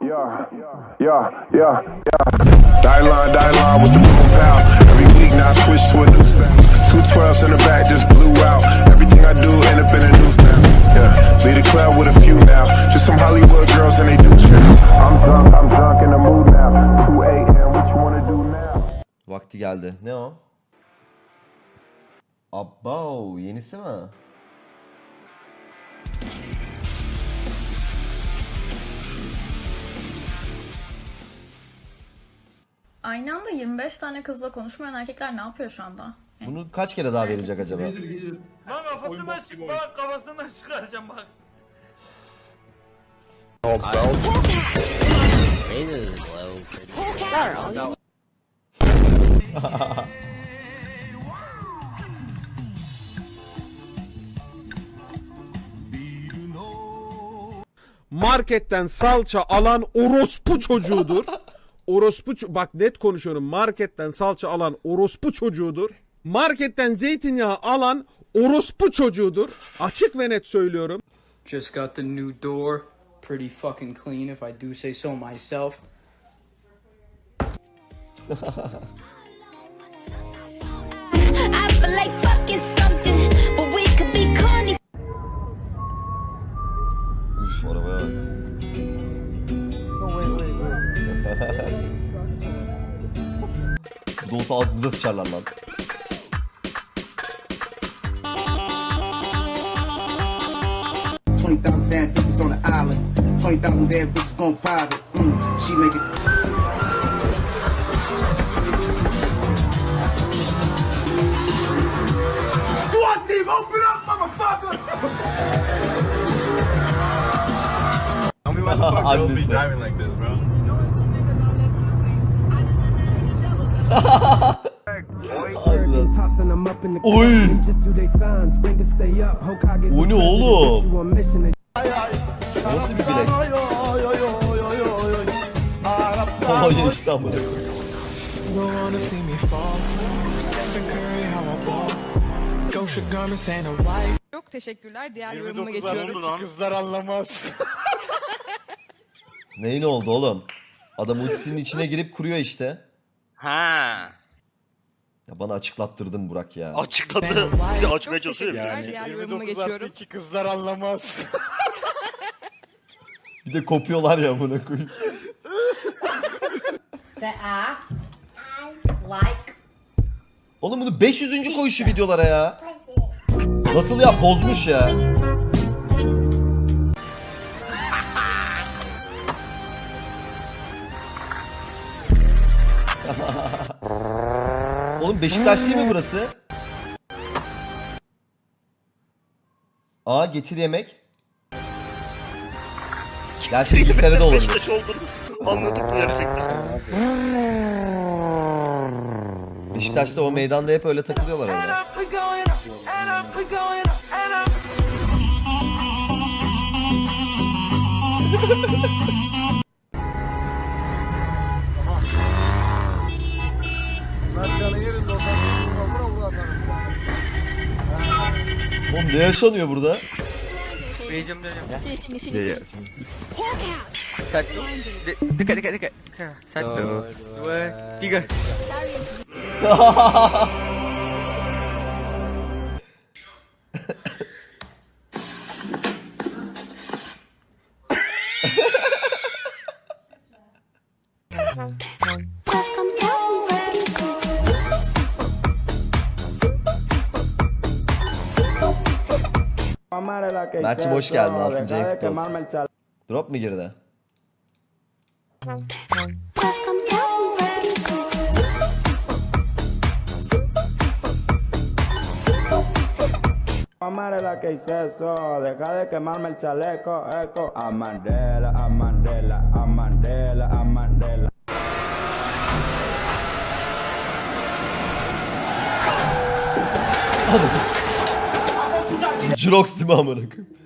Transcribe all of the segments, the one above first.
Yeah, yeah, yeah, yeah. Die line with the boom pow. Every week now I switch to a new sound. Two twelves in the back just blew out. Everything I do end up in the news now. Yeah, lead a club with a few now. Just some Hollywood girls and they do trip. I'm drunk, I'm drunk in the mood now. 2 a.m. What you wanna do now? Vakti geldi. Ne o? Abba yenisi mi? Aynı anda 25 tane kızla konuşmayan erkekler ne yapıyor şu anda? Bunu kaç kere daha verecek acaba? Lan kafasından çık bak kafasından çıkaracağım bak. marketten salça alan orospu çocuğudur. Orospu bak net konuşuyorum. Marketten salça alan orospu çocuğudur. Marketten zeytinyağı alan orospu çocuğudur. Açık ve net söylüyorum. Just got the new door. Pretty fucking clean, if I do say so myself. Nasıl ağzımıza sıçarlar lan. SWAT team, open up, motherfucker! Tell me why the fuck don't be diving like this, bro. Oy! O ne oğlum? Nasıl bir bilek? Kolay işte amına. Çok teşekkürler. Diğer yorumuma geçiyorum. Kızlar anlamaz. Neyin oldu oğlum? Adam ultisinin içine girip kuruyor işte. Ha. Ya bana açıklattırdın Burak ya. Açıkladı. Bir de açmaya çalışıyor. Teşekkürler. Diğer yorumuma geçiyorum. iki kızlar anlamaz. Bir de kopuyorlar ya buna koyayım. Oğlum bunu 500. koy şu videolara ya. Nasıl ya bozmuş ya. Beşiktaş değil mi burası? Aa getir yemek. Gerçi İngiltere'de olabilir. Beşiktaş olduğunu anladık gerçekten. Beşiktaş'ta o meydanda hep öyle takılıyorlar öyle. ne yaşanıyor burada? Dekat dekat dekat. Satu, dua, tiga. Mert'cim hoş geldin. 6. ayın kutlu olsun. Drop mu girdi? Amare la que hice eso, deja de quemarme el chaleco, eco. A Mandela, a Mandela, a Mandela, a Mandela. Jirox değil mi amına koyayım?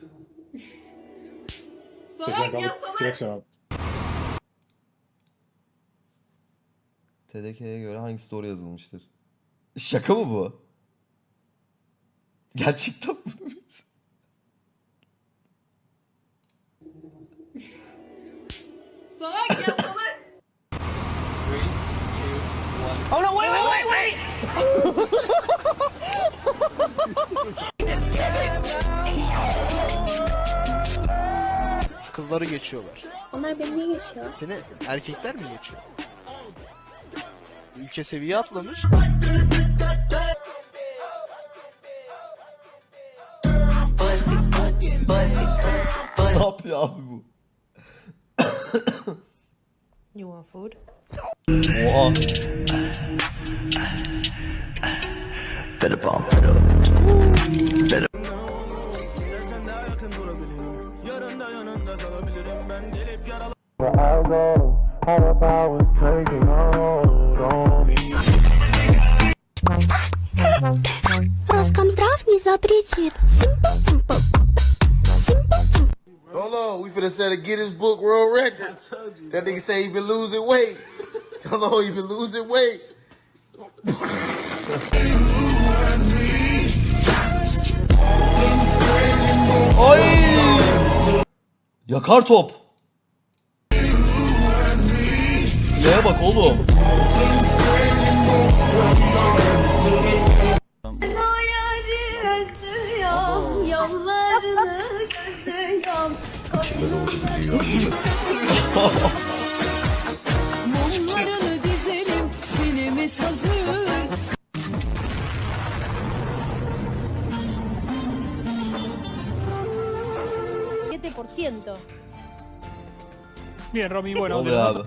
TDK'ye göre hangisi doğru yazılmıştır? Şaka mı bu? Gerçekten mi? Salak ya salak. Kızları geçiyorlar. Onlar beni niye geçiyor? Seni erkekler mi geçiyor? Ülke seviye atlamış. Ne yapıyor abi bu? You want food? Oha. Роскомздрав не запретит. Hold on, we finna set a Guinness Book World Record. That nigga say he been losing weight. Hold on, he been losing weight. Ay! Yakar top. Neye bak oğlum. Mumlarını 7%. Bien, Romy, bueno. abi?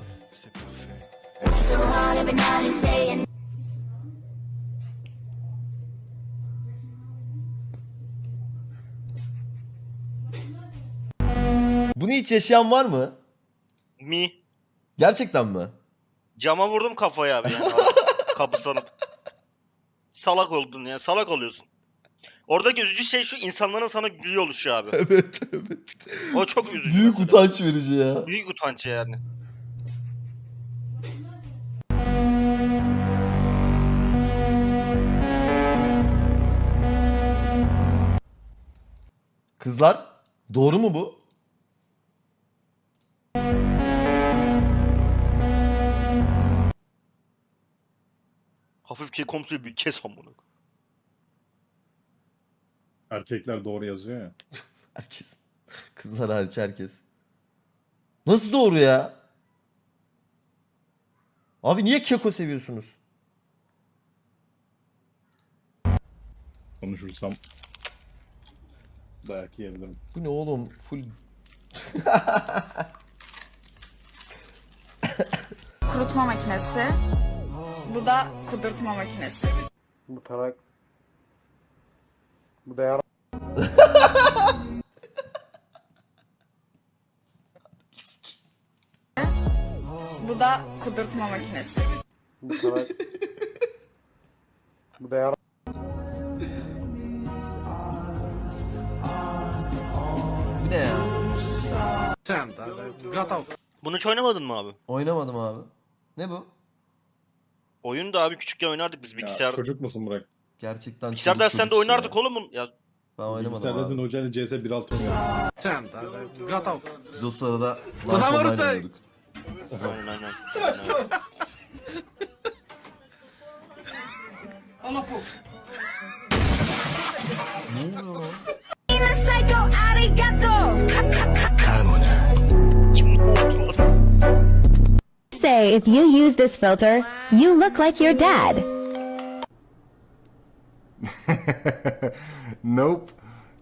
Bunu hiç yaşayan var mı? Mi. Gerçekten mi? Cama vurdum kafayı abi yani. Kapı sanıp. Salak oldun ya. Salak oluyorsun. Oradaki üzücü şey şu insanların sana gülüyor oluşu abi. Evet evet. O çok üzücü. Büyük mesela. utanç verici ya. Büyük utanç yani. Kızlar doğru mu bu? Hafif kekomsu bir kes amına. Erkekler doğru yazıyor ya. Herkes. Kızlar hariç herkes. Nasıl doğru ya? Abi niye keko seviyorsunuz? Konuşursam dayak yiyebilirim. Bu ne oğlum? Full Kurutma makinesi. Bu da kudurtma makinesi. Bu tarak. Bu da yara. Bu da kudurtma makinesi. Bu da yara. bu ne ya? Bunu hiç oynamadın mı abi? Oynamadım abi. Ne bu? Oyun da abi küçükken oynardık biz bilgisayar. çocuk musun Burak? Gerçekten Bilgisayar çocuk derslerinde çocuk işi oynardık ya. oğlum bunu. Ya Ben oynamadım Bilgisayarda abi. hocayla CS 1.6 oynuyor. Biz o sırada Life Online oynuyorduk. aynen aynen. aynen. Ne oluyor lan? Psycho arigato. Kim ne oldu lan? Say if you use this filter, you look like your dad. nope,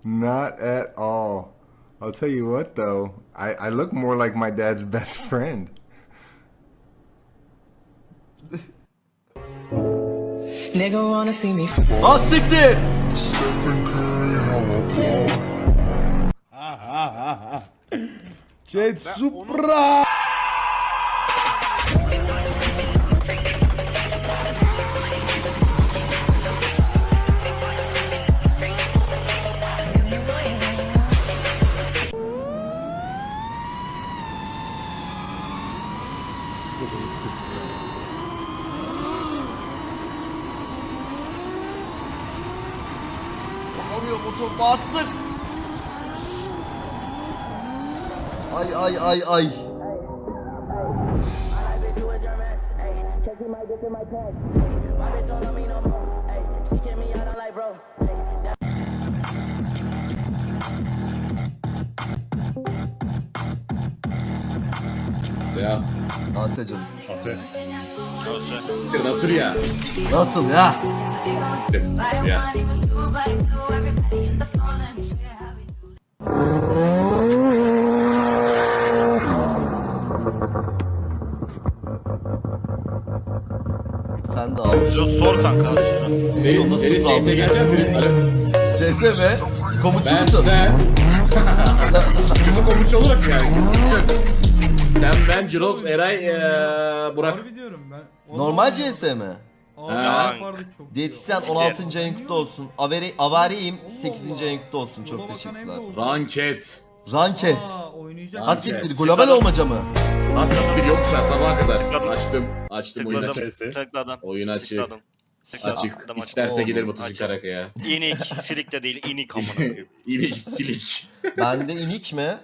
not at all. I'll tell you what though, I, I look more like my dad's best friend. Nigga wanna see me Ha siktir! Jet Supra! Bağırıyor motor bağırttık. Ay ay ay ay. Ya. Asya'cım. Nasıl ya? Nasıl ya? Nasıl ya? Sen de al. Sor kanka. Benim, benim CS'e geleceğim benim. CS mi? Komutçu Ben musun? sen. Kötü komutçu olarak yani. Sen ben Jirox, Eray, eee, Burak. Normal CS mi? Ha. Diyetisyen 16. ayın kutlu olsun. Averi, avariyim 8. ayın kutlu olsun. Çok teşekkürler. Ranket. Ranket. Ranket. Ha siktir global olmaca mı? Asiktir yoksa sabaha kadar. Tıkladım. Açtım. Açtım oyun Tıkladım. açık. Tıkladım. Oyun açık. Tıkladım. Açık. Tıkladım. İsterse gelir. Batucu Açık. Karakaya. İnik. Silik de değil. inik amına koyayım. İnek silik. Bende inik mi?